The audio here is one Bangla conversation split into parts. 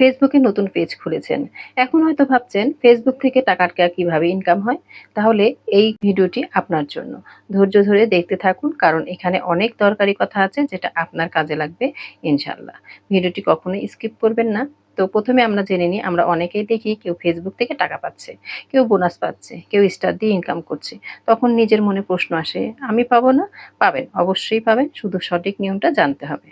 ফেসবুকে নতুন পেজ খুলেছেন। এখন হয়তো ভাবছেন ফেসবুক থেকে টাকা কীভাবে ইনকাম হয়? তাহলে এই ভিডিওটি আপনার জন্য। ধৈর্য ধরে দেখতে থাকুন, কারণ এখানে অনেক দরকারি কথা আছে যেটা আপনার কাজে লাগবে ইনশাল্লাহ ভিডিওটি কখনোই স্কিপ করবেন না। তো প্রথমে আমরা জেনে নিই, আমরা অনেকেই দেখি কেউ ফেসবুক থেকে টাকা পাচ্ছে, কেউ বোনাস পাচ্ছে, কেউ স্টার দিয়ে ইনকাম করছে। তখন নিজের মনে প্রশ্ন আসে, আমি পাবো না? পাবেন, অবশ্যই পাবেন, শুধু সঠিক নিয়মটা জানতে হবে।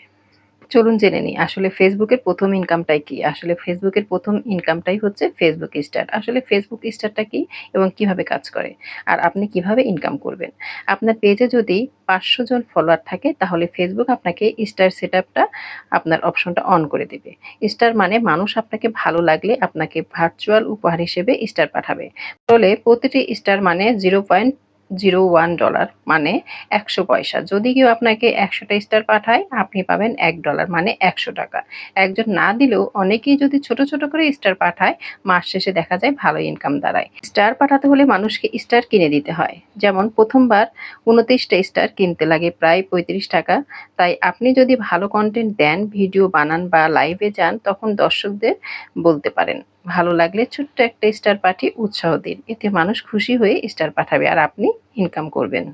চলুন জেনে নিই, আসলে ফেসবুকের প্রথম ইনকামটাই কি? আসলে ফেসবুকের প্রথম ইনকামটাই হচ্ছে ফেসবুক স্টার আসলে ফেসবুক স্টারটা কি এবং কীভাবে কাজ করে? আর আপনি কীভাবে ইনকাম করবেন? আপনার পেজে যদি পাঁচশো জন ফলোয়ার থাকে, তাহলে ফেসবুক আপনাকে স্টার সেট আপনার অপশনটা অন করে দেবে। স্টার মানে মানুষ আপনাকে ভালো লাগলে আপনাকে ভার্চুয়াল উপহার হিসেবে স্টার পাঠাবে। ফলে প্রতিটি স্টার মানে zero point zero one dollar মানে একশো পয়সা। যদি কেউ আপনাকে একশোটা স্টার পাঠায়, আপনি পাবেন এক ডলার মানে একশো টাকা। একজন না দিলেও অনেকেই যদি ছোট ছোট করে স্টার পাঠায়, মাস শেষে দেখা যায় ভালো ইনকাম দাঁড়ায়। স্টার পাঠাতে হলে মানুষকে স্টার কিনে দিতে হয়। যেমন প্রথমবার উনত্রিশটা স্টার কিনতে লাগে প্রায় পঁয়ত্রিশ টাকা। তাই আপনি যদি ভালো কন্টেন্ট দেন ভিডিও বানান বা লাইভে যান, তখন দর্শকদের বলতে পারেন। ভালো লাগলে ছোট্ট একটা স্টার পাঠিয়ে উৎসাহ দিন। এতে মানুষ খুশি হয়ে স্টার পাঠাবে আর আপনি ইনকাম করবেন।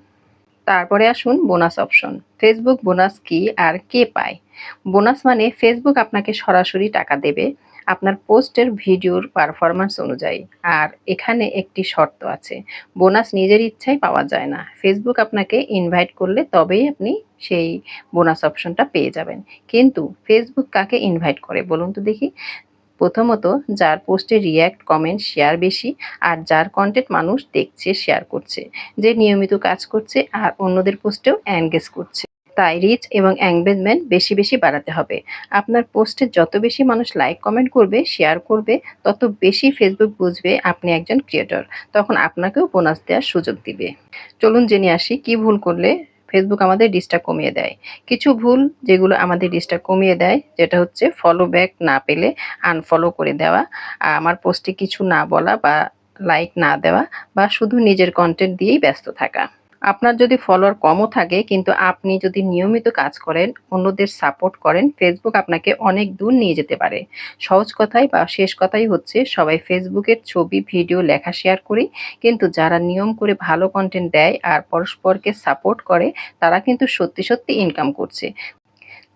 তারপরে আসুন বোনাস অপশন ফেসবুক বোনাস কি আর কে পায়? বোনাস মানে ফেসবুক আপনাকে সরাসরি টাকা দেবে আপনার পোস্টের ভিডিওর পারফরমেন্স অনুযায়ী। আর এখানে একটি শর্ত আছে বোনাস নিজের ইচ্ছায় পাওয়া যায় না। ফেসবুক আপনাকে ইনভাইট করলে তবেই আপনি সেই বোনাস অপশনটা পেয়ে যাবেন। কিন্তু ফেসবুক কাকে ইনভাইট করে? বলুন তো দেখি। প্রথমত, যার পোস্টে রিয়্যাক্ট, কমেন্ট, শেয়ার বেশি আর যার কন্টেন্ট মানুষ দেখছে, শেয়ার করছে, যে নিয়মিত কাজ করছে আর অন্যদের পোস্টেও অ্যাঙ্গেজ করছে। তাই রিচ এবং এঙ্গেজমেন্ট বেশি বেশি বাড়াতে হবে। আপনার পোস্টে যত বেশি মানুষ লাইক কমেন্ট করবে, শেয়ার করবে, তত বেশি ফেসবুক বুঝবে আপনি একজন ক্রিয়েটর তখন আপনাকেও বোনাস দেওয়ার সুযোগ দিবে। চলুন জেনে আসি কি ভুল করলে ফেসবুক আমাদের ডিস্টার্ব কমিয়ে দেয়। কিছু ভুল যেগুলো আমাদের ডিস্টার্ব কমিয়ে দেয়, যেটা হচ্ছে ফলো ব্যাক না পেলে আনফলো করে দেওয়া আমার পোস্টে কিছু না বলা বা লাইক না দেওয়া বা শুধু নিজের কন্টেন্ট দিয়েই ব্যস্ত থাকা। আপনার যদি ফলোয়ার কমও থাকে, কিন্তু আপনি যদি নিয়মিত কাজ করেন, অন্যদের সাপোর্ট করেন ফেসবুক আপনাকে অনেক দূর নিয়ে যেতে পারে। সহজ কথাই বা শেষ কথাই হচ্ছে, সবাই ফেসবুকের ছবি ভিডিও লেখা শেয়ার করি। কিন্তু যারা নিয়ম করে ভালো কন্টেন্ট দেয় আর পরস্পরকে সাপোর্ট করে, তারা কিন্তু সত্যি সত্যি ইনকাম করছে।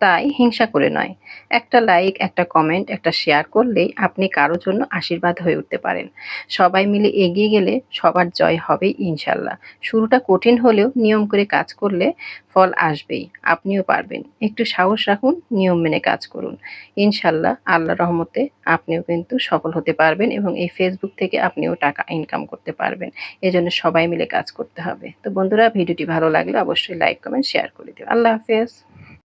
তাই হিংসা করে নয়। একটা লাইক, একটা কমেন্ট, একটা শেয়ার করলেই আপনি কারও জন্য আশীর্বাদ হয়ে উঠতে পারেন। সবাই মিলে এগিয়ে গেলে সবার জয় হবে ইনশাল্লাহ। শুরুটা কঠিন হলেও নিয়ম করে কাজ করলে ফল আসবেই। আপনিও পারবেন। একটু সাহস রাখুন, নিয়ম মেনে কাজ করুন। ইনশাল্লাহ আল্লাহ রহমতে আপনিও কিন্তু সফল হতে পারবেন এবং এই ফেসবুক থেকে আপনিও টাকা ইনকাম করতে পারবেন। এজন্য সবাই মিলে কাজ করতে হবে। তো বন্ধুরা, ভিডিওটি ভালো লাগলে অবশ্যই লাইক কমেন্ট শেয়ার করে দিও। আল্লাহ হাফেজ।